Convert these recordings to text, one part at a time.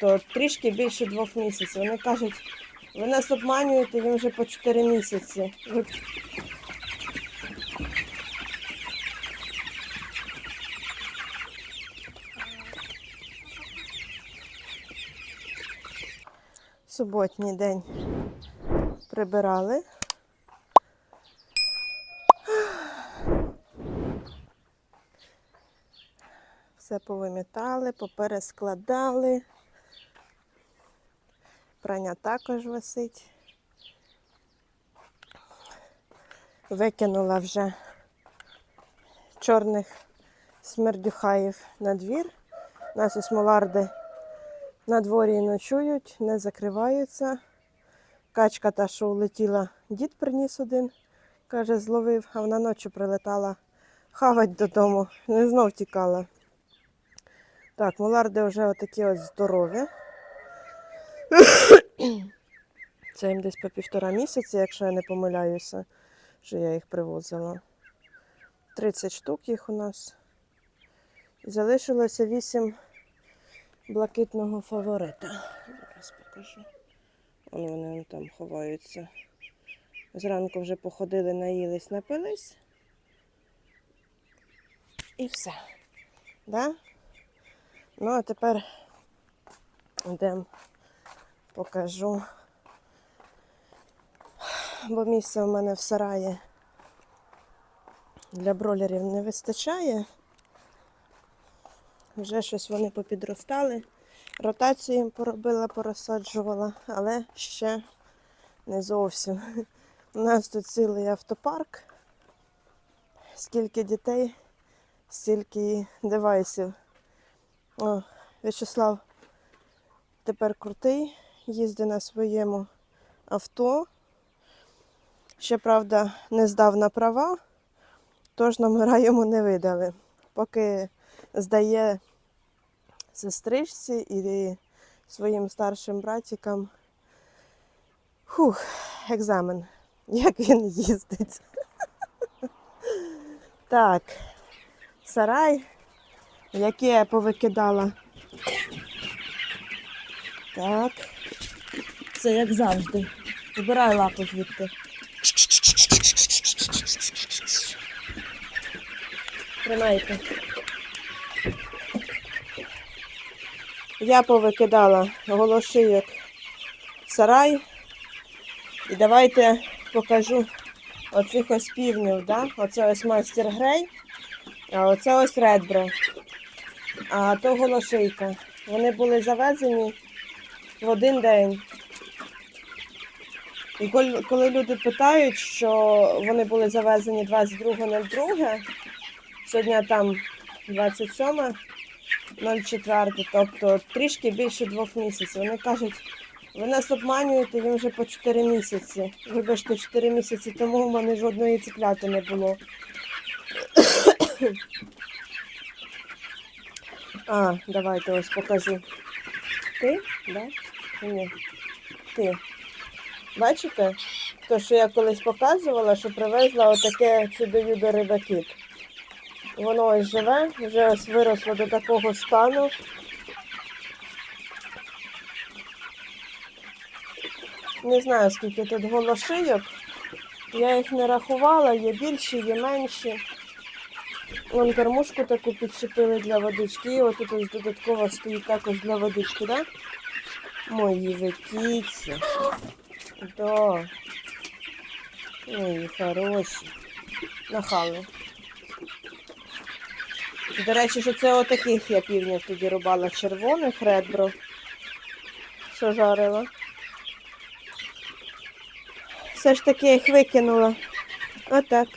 То трішки більше двох місяців. Вони кажуть, ви нас обманюєте, він вже по 4 місяці. Суботній день прибирали. Все повимітали, поперескладали. Прання також висить. Викинула вже чорних смердюхаїв на двір. У нас ось моларди на дворі ночують, не закриваються. Качка та, що улетіла, дід приніс один, каже, зловив, а вона ночі прилетала хавать додому, не знов тікала. Так, муларди вже отакі от здорові. Це їм десь по півтора місяці, якщо я не помиляюся, що я їх привозила. 30 штук їх у нас. І залишилося 8 блакитного фаворита. Зараз покажу. Вон вони там ховаються. Зранку вже походили, наїлись, напились. І все. Да? Ну, а тепер йдемо, покажу. Бо місця в мене в сараї для бролерів не вистачає. Вже щось вони попідростали. Ротацію їм поробила, порозсаджувала, але ще не зовсім. У нас тут цілий автопарк. Скільки дітей, стільки девайсів. О, В'ячеслав тепер крутий, їздить на своєму авто. Ще, правда, не здав на права, тож номера йому не видали. Поки здає сестричці і своїм старшим братикам Фух, екзамен, як він їздить. Так, сарай, який я повикидала. Так. Це як завжди. Вибирай лапу звідти. Тримайте. Я повикидала голошийок в сарай. І давайте покажу оцих ось півнів, да? Оце ось мастер грей, а оце ось редбро. А то голошийка. Вони були завезені в один день. І коли, люди питають, що вони були завезені 22.02, сьогодні там 27.04, тобто трішки більше двох місяців. Вони кажуть, ви нас обманюєте, він вже по 4 місяці. Вибачте, 4 місяці тому в мене жодної ціпляти не було. А, давайте ось покажу. Ти? Да? Ні? Ти. Бачите? То, що я колись показувала, що привезла отаке чудо-юдо рибакіт. Воно ось живе, вже ось виросло до такого стану. Не знаю, скільки тут голошийок. Я їх не рахувала, є більші, є менші. Вон кормушку таку підчепили для водички. І отут ось додатково стоїть також для водички, так? Да? Мої ви кіці. Да. Ой, хороші. Нахали. До речі, що це отаких я півнів тоді рубала червоних редбро. Що жарила. Все ж таки я їх викинула. Отак.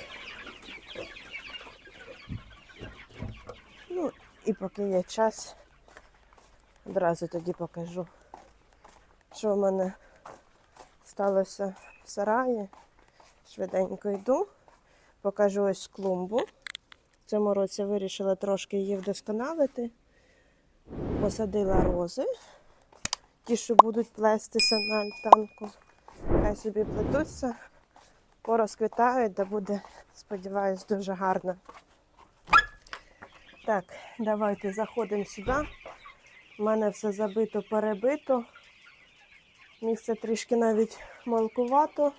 Ну, і поки є час, одразу тоді покажу, що в мене сталося в сараї. Швиденько йду, покажу ось клумбу. В цьому році вирішила трошки її вдосконалити. Посадила рози, ті, що будуть плестися на альтанку. Хай собі плетуться, порозквітають, да буде, сподіваюсь, дуже гарно. Так, давайте заходимо сюди. У мене все забито, перебито. Місце трішки навіть малкувато.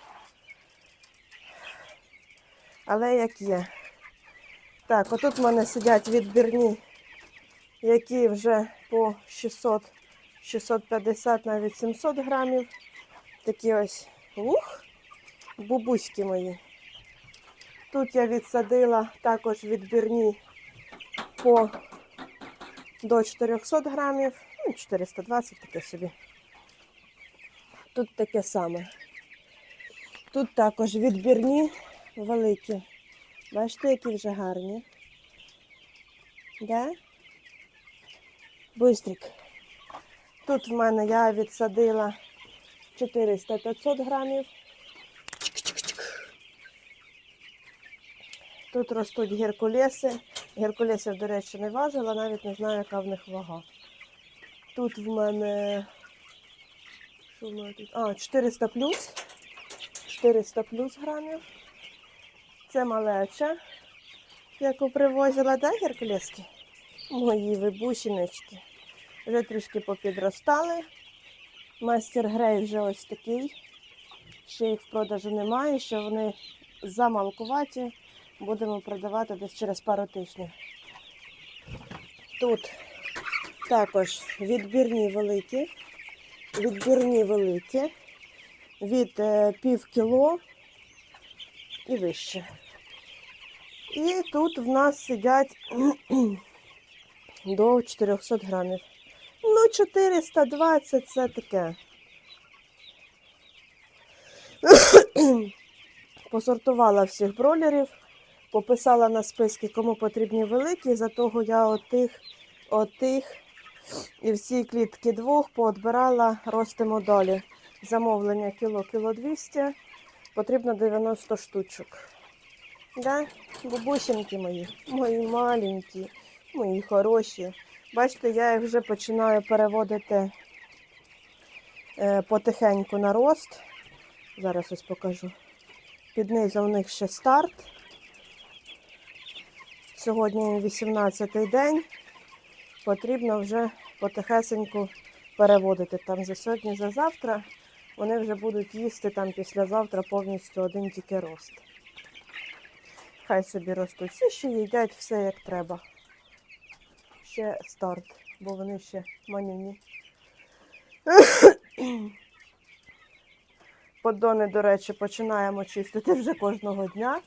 Але як є. Так, отут в мене сидять відбірні, які вже по 600, 650, навіть 700 грамів. Такі ось ух, бубуськи мої. Тут я відсадила також відбірні по до 400 грамів, ну, 420 таке собі. Тут таке саме. Тут також відбірні великі. Бачите, які вже гарні. Да? Бистрик. Тут в мене я відсадила 400-500 грамів. Тут ростуть геркулеси. Геркулесів, до речі, не важила, навіть не знаю, яка в них вага. Тут в мене. Тут? А, 400 плюс. 400 плюс грамів. Це малеча, яку привозила, да, геркулески? Мої вибусіночки. Вже трішки попідростали. Мастер Грей вже ось такий. Ще їх в продажу немає, що вони замалкуваті. Будемо продавати десь через пару тижнів. Тут також відбірні великі, відбірні великі, від е, пів кіло і вище. І тут в нас сидять до 400 грамів. Ну, 420 це таке. Посортувала всіх бролерів, пописала на списки, кому потрібні великі, за того я отих, отих і всі клітки двох поотбирала, ростимо далі. Замовлення кіло, кіло 200, потрібно 90 штучок. Да? Бабусінки мої, мої маленькі, мої хороші. Бачите, я їх вже починаю переводити е, потихеньку на рост. Зараз ось покажу. Під низом у них ще старт. Сьогодні 18-й день. Потрібно вже потихесеньку переводити. Там за сьогодні, за завтра вони вже будуть їсти там післязавтра повністю один тільки рост. Хай собі ростуть. Всі ще їдять все як треба. Ще старт, бо вони ще манюні. Поддони, до речі, починаємо чистити вже кожного дня.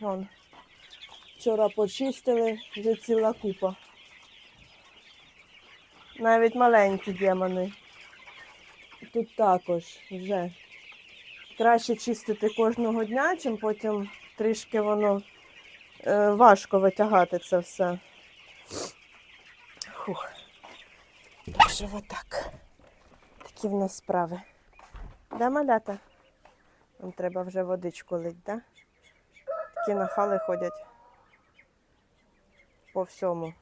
Вон. Вчора почистили, вже ціла купа. Навіть маленькі демони. Тут також вже краще чистити кожного дня, чим потім трішки воно е, важко витягати це все. Фух. Так що отак. Такі в нас справи. Да, малята? Нам треба вже водичку лить, да? Такі нахали ходять по всьому.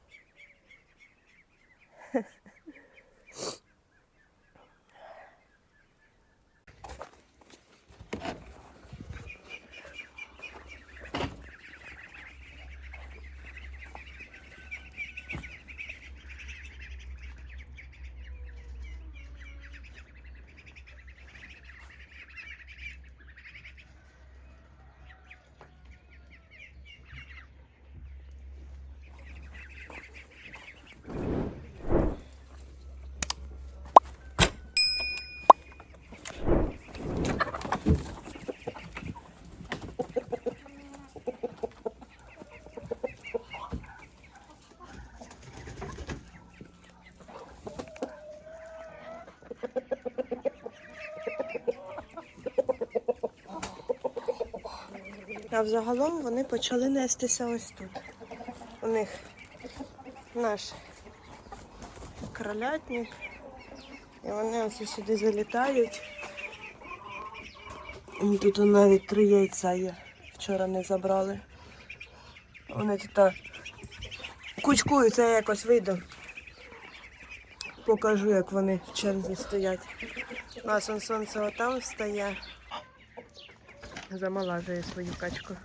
А взагалом вони почали нестися ось тут. У них наш кролятник. І вони ось сюди залітають. Тут навіть три яйця є. Вчора не забрали. Вони тут кучкуються, я якось вийду. Покажу, як вони в черзі стоять. У нас он сонце отам встає замалажує свою качку.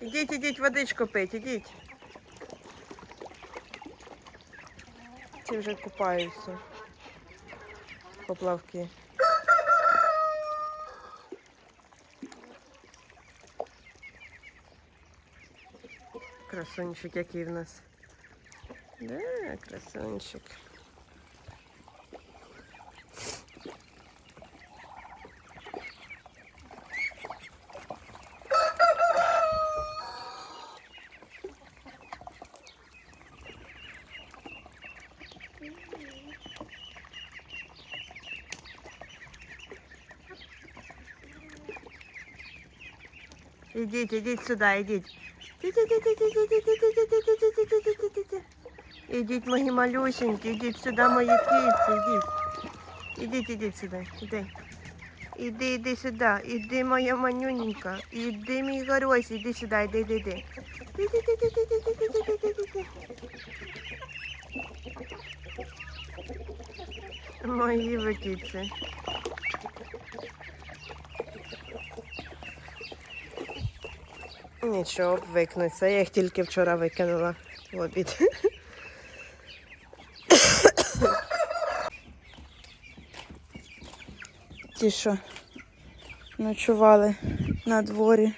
Ідіть, ідіть, водичку пить, ідіть. Ці вже купаються. Поплавки. Красунчик який в нас. Да, красунчик. Ідіть, ідіть сюди, ідіть. Ідіть, мої малюсенькі, ідіть сюди, мої киці, ідіть. Ідіть, ідіть сюди, іди. Іди, іди сюди, іди, моя манюненька. Іди, мій горось, іди сюди, іди, іди, іди. Іди, іди, іди, іди, іди, іди, іди, іди, іди. Мої ви киці. Нічого, обвикнуться. Я їх тільки вчора викинула в обід. Ті, що ночували на дворі.